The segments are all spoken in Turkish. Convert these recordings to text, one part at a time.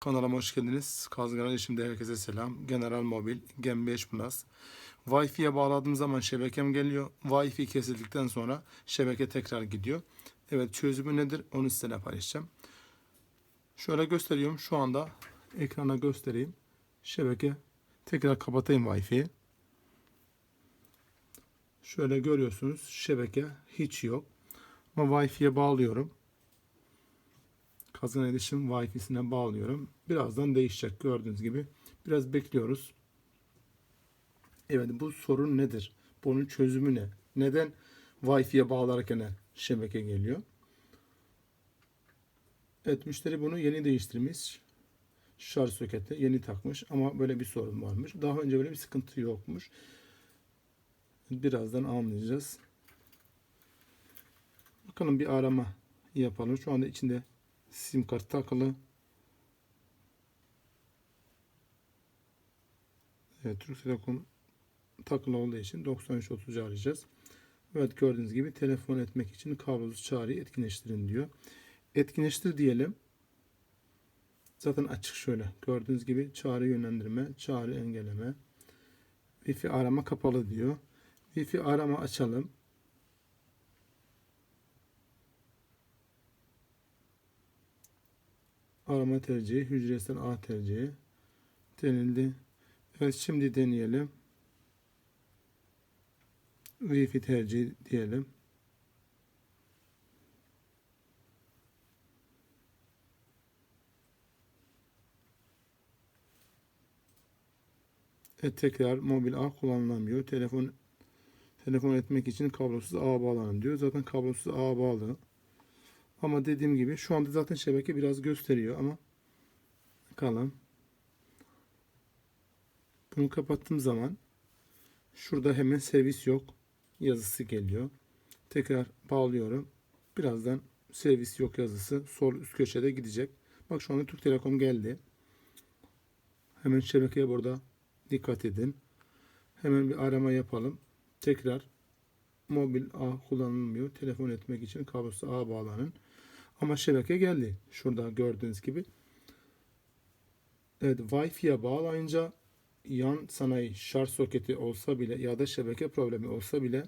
Kanalıma hoş geldiniz. Kazgan Erişim'de herkese selam. General Mobil Gen 5 Plus. Wi-Fi'ye bağladığım zaman şebekem geliyor. Wi-Fi kesildikten sonra şebeke tekrar gidiyor. Evet çözümü nedir onu sizinle paylaşacağım. Şöyle gösteriyorum. Şu anda ekrana göstereyim. Şebeke tekrar kapatayım Wi-Fi'yi. Şöyle görüyorsunuz şebeke hiç yok. Ama Wi-Fi'ye bağlıyorum. Kazan erişim Wi-Fi'sine bağlıyorum. Birazdan değişecek gördüğünüz gibi. Biraz bekliyoruz. Evet bu sorun nedir? Bunun çözümü ne? Neden Wi-Fi'ye bağlarken şebeke geliyor? Evet müşteri bunu yeni değiştirmiş. Şarj soketi yeni takmış ama böyle bir sorun varmış. Daha önce böyle bir sıkıntı yokmuş. Birazdan anlayacağız. Bakalım bir arama yapalım. Şu anda içinde sim kart takılı. Evet, Türk Telekom takılı olduğu için 9330'u arayacağız. Evet gördüğünüz gibi telefon etmek için kablosuz çağrıyı etkinleştirin diyor. Etkinleştir diyelim. Zaten açık şöyle. Gördüğünüz gibi çağrı yönlendirme, çağrı engelleme. Wi-Fi arama kapalı diyor. Wi-Fi arama açalım. Arama tercihi, hücresel ağ tercihi denildi. Evet şimdi deneyelim. Wi-Fi tercihi diyelim. Evet, tekrar mobil ağ kullanılamıyor. Telefon telefon etmek için kablosuz ağ bağlanın diyor. Zaten kablosuz ağ bağlı. Ama dediğim gibi şu anda zaten şebeke biraz gösteriyor ama bakalım. Bunu kapattığım zaman şurada hemen servis yok yazısı geliyor. Tekrar bağlıyorum. Birazdan servis yok yazısı sol üst köşede gidecek. Bak şu anda Türk Telekom geldi. Hemen şebekeye burada dikkat edin. Hemen bir arama yapalım. Tekrar mobil ağ kullanılmıyor. Telefon etmek için kablosuz ağ bağlanın. Ama şebeke geldi. Şurada gördüğünüz gibi. Evet Wi-Fi'ye bağlayınca yan sanayi şarj soketi olsa bile ya da şebeke problemi olsa bile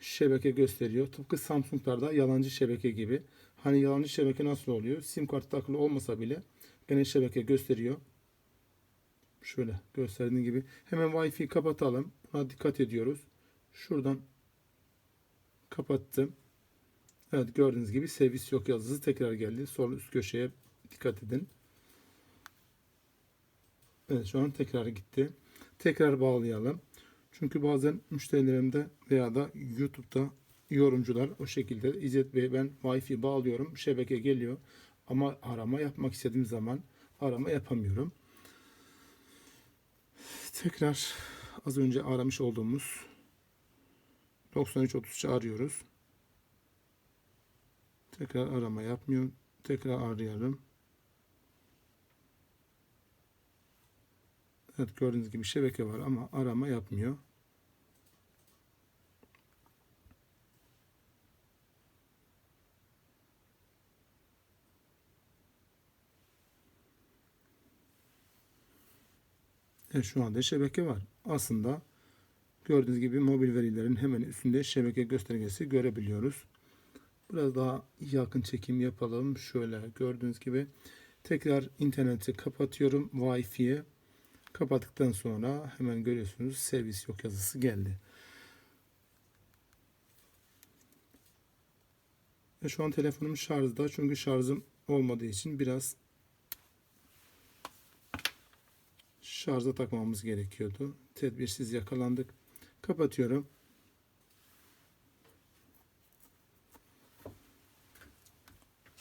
şebeke gösteriyor. Tıpkı Samsung'larda yalancı şebeke gibi. Hani yalancı şebeke nasıl oluyor? Sim kartı takılı olmasa bile gene şebeke gösteriyor. Şöyle gösterdiğim gibi. Hemen Wi-Fi kapatalım. Buna dikkat ediyoruz. Şuradan kapattım. Evet gördüğünüz gibi servis yok yazısı tekrar geldi. Sol üst köşeye dikkat edin. Evet şu an tekrar gitti. Tekrar bağlayalım. Çünkü bazen müşterilerimde veya da YouTube'da yorumcular o şekilde İzzet Bey ben Wi-Fi bağlıyorum. Şebeke geliyor. Ama arama yapmak istediğim zaman arama yapamıyorum. Tekrar az önce aramış olduğumuz 9333'ü arıyoruz. Tekrar arama yapmıyor. Tekrar arayalım. Evet gördüğünüz gibi şebeke var ama arama yapmıyor. Evet, şu anda şebeke var. Aslında gördüğünüz gibi mobil verilerin hemen üstünde şebeke göstergesi görebiliyoruz. Biraz daha yakın çekim yapalım. Şöyle gördüğünüz gibi tekrar interneti kapatıyorum. Wi-Fi'ye kapattıktan sonra hemen görüyorsunuz servis yok yazısı geldi. Ve şu an telefonum şarjda çünkü şarjım olmadığı için biraz şarja takmamız gerekiyordu. Tedbirsiz yakalandık. Kapatıyorum.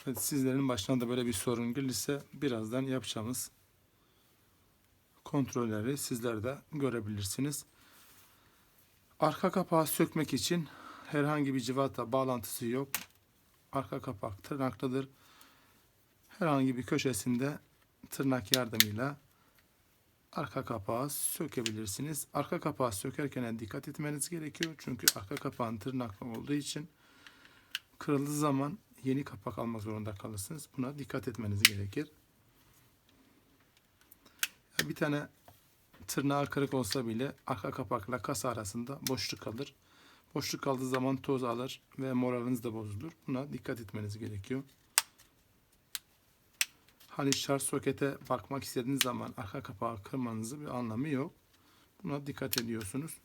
Sizlerin başına da böyle bir sorun gelirse birazdan yapacağımız kontrolleri sizler de görebilirsiniz. Arka kapağı sökmek için herhangi bir civata bağlantısı yok. Arka kapak tırnaklıdır. Herhangi bir köşesinde tırnak yardımıyla arka kapağı sökebilirsiniz. Arka kapağı sökerken dikkat etmeniz gerekiyor. Çünkü arka kapağın tırnaklı olduğu için kırıldığı zaman yeni kapak almak zorunda kalırsınız. Buna dikkat etmeniz gerekir. Bir tane tırnağı kırık olsa bile arka kapakla kasa arasında boşluk kalır. Boşluk kaldığı zaman toz alır ve moraliniz de bozulur. Buna dikkat etmeniz gerekiyor. Hani şarj sokete bakmak istediğiniz zaman arka kapağı kırmanızın bir anlamı yok. Buna dikkat ediyorsunuz.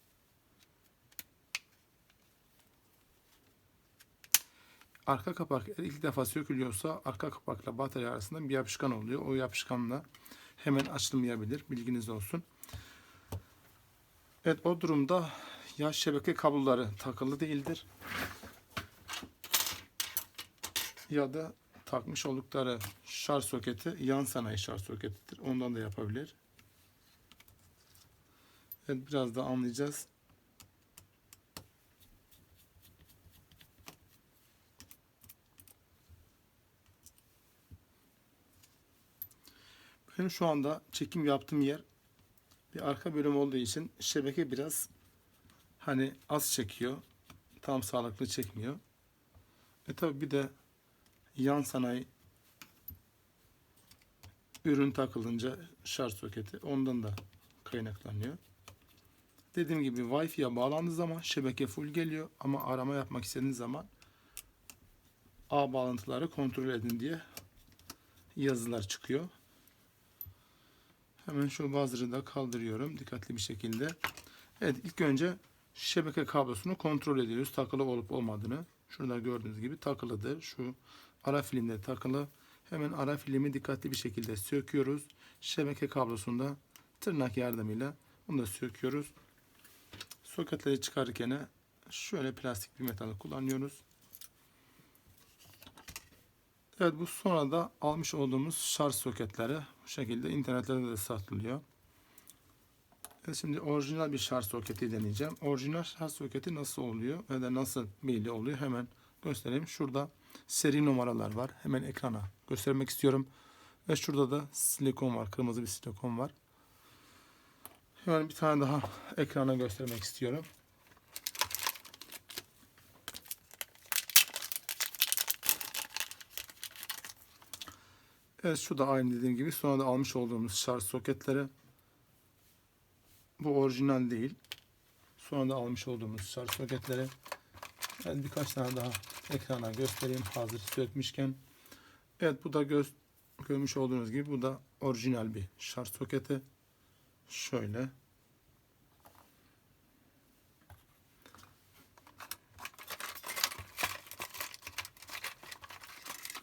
Arka kapak ilk defa sökülüyorsa arka kapakla batarya arasında bir yapışkan oluyor. O yapışkanla hemen açılmayabilir. Bilginiz olsun. Evet o durumda ya şebeke kabloları takılı değildir ya da takmış oldukları şarj soketi yan sanayi şarj soketidir. Ondan da yapabilir. Evet biraz da anlayacağız. Benim şu anda çekim yaptığım yer bir arka bölüm olduğu için şebeke biraz hani az çekiyor. Tam sağlıklı çekmiyor. E tabi bir de yan sanayi ürün takılınca şarj soketi ondan da kaynaklanıyor. Dediğim gibi Wi-Fi'ye bağlandığı zaman şebeke full geliyor ama arama yapmak istediğiniz zaman ağ bağlantıları kontrol edin diye yazılar çıkıyor. Hemen şu buzzer'ı da kaldırıyorum dikkatli bir şekilde. Evet ilk önce şebeke kablosunu kontrol ediyoruz. Takılı olup olmadığını. Şurada gördüğünüz gibi takılıdır. Şu ara filmde takılı. Hemen ara filmi dikkatli bir şekilde söküyoruz. Şebeke kablosunda tırnak yardımıyla bunu da söküyoruz. Soketleri çıkarırken şöyle plastik bir metal kullanıyoruz. Evet bu sonra da almış olduğumuz şarj soketleri bu şekilde internetlerde de satılıyor. Evet, şimdi orijinal bir şarj soketi deneyeceğim. Orijinal şarj soketi nasıl oluyor ve de nasıl belli oluyor hemen göstereyim. Şurada seri numaralar var. Hemen ekrana göstermek istiyorum. Ve şurada da silikon var. Kırmızı bir silikon var. Hemen bir tane daha ekrana göstermek istiyorum. Evet şu da aynı dediğim gibi sonra da almış olduğumuz şarj soketleri. Bu orijinal değil. Sonra da almış olduğumuz şarj soketleri. Evet birkaç tane daha ekrana göstereyim hazır sökmüşken. Evet bu da göz, görmüş olduğunuz gibi bu da orijinal bir şarj soketi. Şöyle.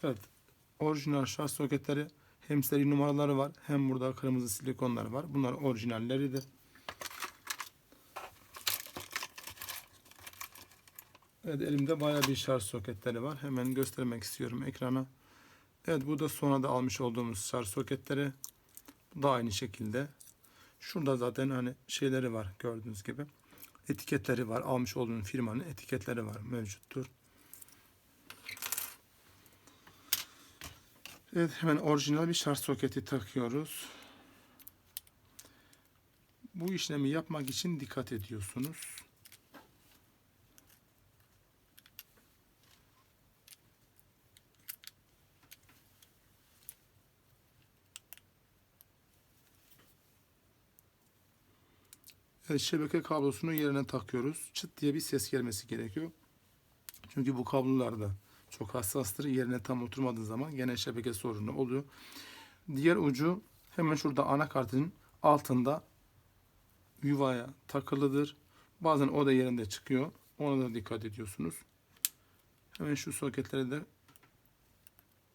Evet. Orijinal şarj soketleri hem seri numaraları var hem burada kırmızı silikonlar var. Bunlar orijinalleridir. Evet elimde baya bir şarj soketleri var. Hemen göstermek istiyorum ekrana. Evet bu da sonra da almış olduğumuz şarj soketleri. Bu da aynı şekilde. Şurada zaten hani şeyleri var gördüğünüz gibi. Etiketleri var. Almış olduğum firmanın etiketleri var mevcuttur. Evet hemen orijinal bir şarj soketi takıyoruz. Bu işlemi yapmak için dikkat ediyorsunuz. Evet, şebeke kablosunu yerine takıyoruz. Çıt diye bir ses gelmesi gerekiyor. Çünkü bu kablolarda çok hassastır. Yerine tam oturmadığı zaman gene şebeke sorunu oluyor. Diğer ucu hemen şurada anakartın altında yuvaya takılıdır. Bazen o da yerinde çıkıyor. Ona da dikkat ediyorsunuz. Hemen şu soketleri de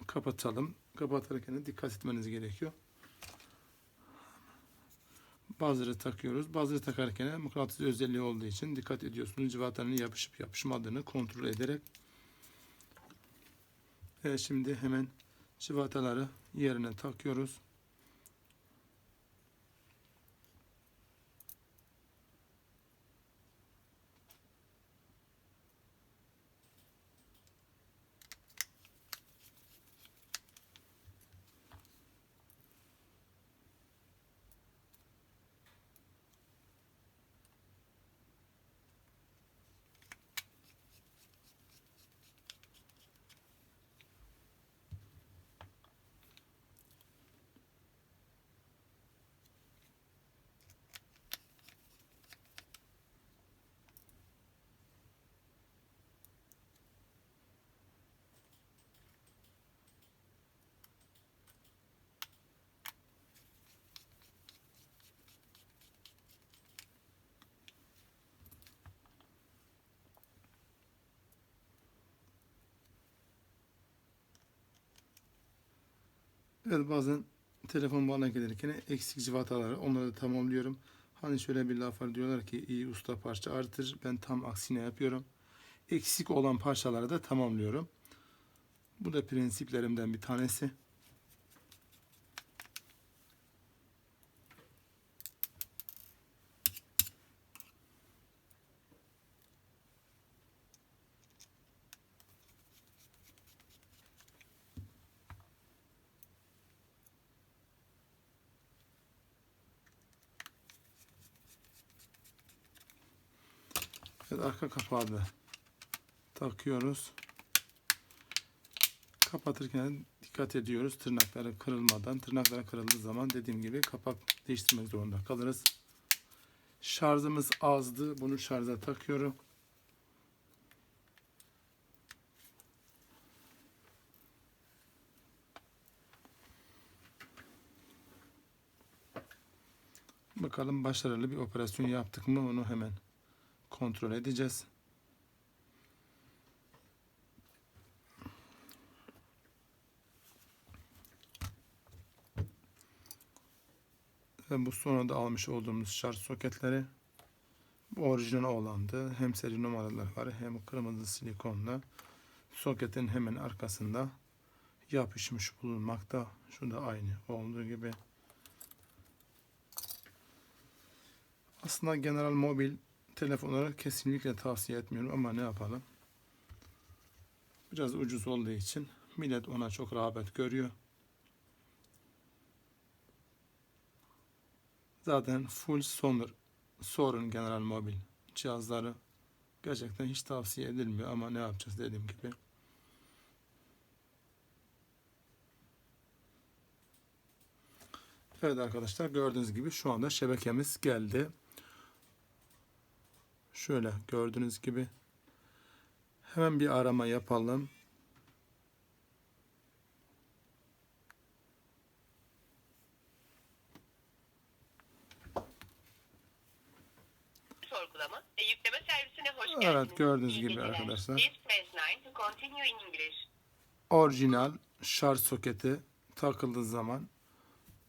kapatalım. Kapatırken dikkat etmeniz gerekiyor. Bazıları takıyoruz. Bazıları takarken mıknatıs özelliği olduğu için dikkat ediyorsunuz. Cıvatanın yapışıp yapışmadığını kontrol ederek. Evet şimdi hemen cıvataları yerine takıyoruz. Evet bazen telefon bağına gelirken eksik civataları onları da tamamlıyorum. Hani şöyle bir laf var diyorlar ki iyi usta parça artır. Ben tam aksine yapıyorum. Eksik olan parçaları da tamamlıyorum. Bu da prensiplerimden bir tanesi. Evet, arka kapağı da takıyoruz. Kapatırken dikkat ediyoruz tırnakları kırılmadan. Tırnakları kırıldığı zaman dediğim gibi kapak değiştirmek zorunda kalırız. Şarjımız azdı. Bunu şarja takıyorum. Bakalım başarılı bir operasyon yaptık mı onu hemen kontrol edeceğiz. Ve bu sonra da almış olduğumuz şarj soketleri bu orijinal olandı. Hem seri numaralar var hem kırmızı silikonla soketin hemen arkasında yapışmış bulunmakta. Şu da aynı olduğu gibi. Aslında General Mobil telefonları kesinlikle tavsiye etmiyorum ama ne yapalım. Biraz ucuz olduğu için millet ona çok rağbet görüyor. Zaten full sonur sorun General Mobil cihazları gerçekten hiç tavsiye edilmiyor ama ne yapacağız dediğim gibi. Evet arkadaşlar gördüğünüz gibi şu anda şebekemiz geldi. Şöyle gördüğünüz gibi hemen bir arama yapalım. sorgulama ve yükleme servisine hoş Evet, geldiniz. gördüğünüz İyi gibi geceler. arkadaşlar. Please press 9 to continue in English. Orijinal şarj soketi takıldığı zaman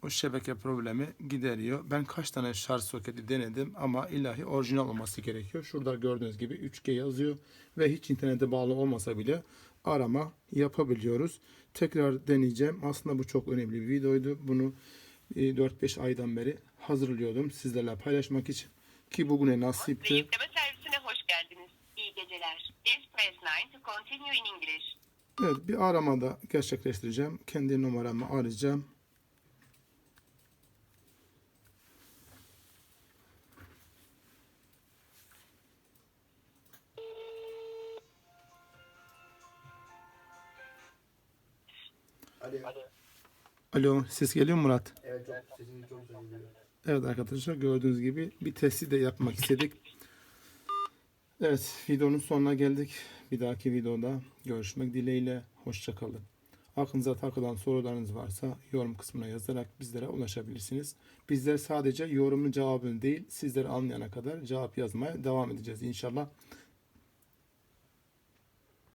o şebeke problemi gideriyor. Ben kaç tane şarj soketi denedim ama ilahi orijinal olması gerekiyor. Şurada gördüğünüz gibi 3G yazıyor ve hiç internete bağlı olmasa bile arama yapabiliyoruz. Tekrar deneyeceğim. Aslında bu çok önemli bir videoydu. Bunu e, 4-5 aydan beri hazırlıyordum sizlerle paylaşmak için. Ki bugüne nasipti. yükleme servisine hoş geldiniz. İyi geceler. Please press 9 to continue in English. Evet bir arama da gerçekleştireceğim. Kendi numaramı arayacağım. Alo ses geliyor mu Murat? Evet çok çok. Evet arkadaşlar gördüğünüz gibi bir testi de yapmak istedik. Evet videonun sonuna geldik. Bir dahaki videoda görüşmek dileğiyle. Hoşçakalın. Aklınıza takılan sorularınız varsa yorum kısmına yazarak bizlere ulaşabilirsiniz. Bizler sadece yorumun cevabını değil sizleri anlayana kadar cevap yazmaya devam edeceğiz inşallah.